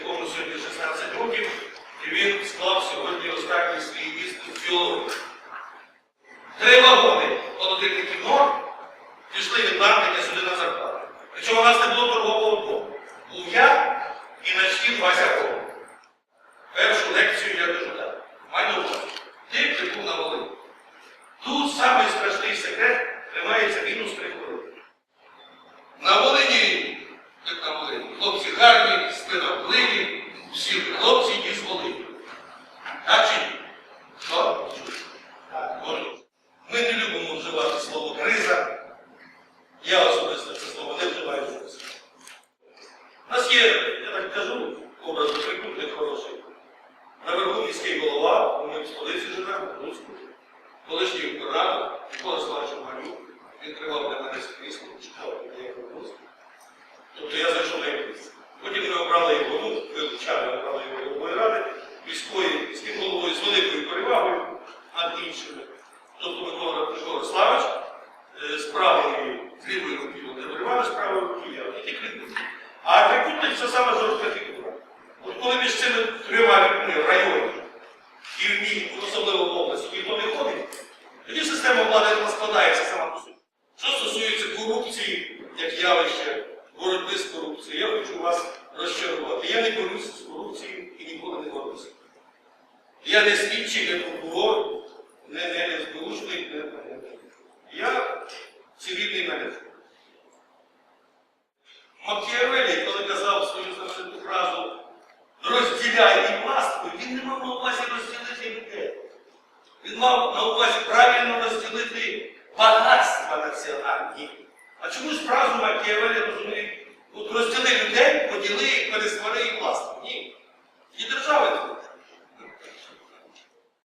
якому сьогодні 16 років, і він склав сьогодні останній свій міст у Фіології. Три вагони холодильне кіно пішли від барника сюди на зарплату. Причому у нас не було торгового боку. Вживати слово криза. Я особисто це слово не вживаю зараз. У нас є, я так кажу, образно трикутник хороший. Наверху міський голова, ми в столиці живемо, в Луцьку. Колишній губернатор, Микола Славович Малюк, він тривав для мене чекав, коли я повернувся. Тобто я зайшов на його. Потім ми обрали його, ну, вивчали, обрали його головою ради, міської, міським головою з великою перевагою над іншими. Тобто це саме жорстка фігура. От коли між цими трьома людьми в районі і в ній, особливо в області, ніхто не ходить, тоді система влади складається сама по собі. Що стосується корупції, як явище, боротьби з корупцією, я хочу вас розчарувати. Я не борюся з корупцією і ніколи не борюся. Я не слідчий, не прокурор, не, не СБУшник, не Я цивільний менеджер. Макіавелі, розділяй і він не мав на увазі розділити людей. Він мав на увазі правильно розділити багатства національні. А чому ж фразу Макіавелі розуміють? От розділи людей, поділи, їх, пересвари і властвуй.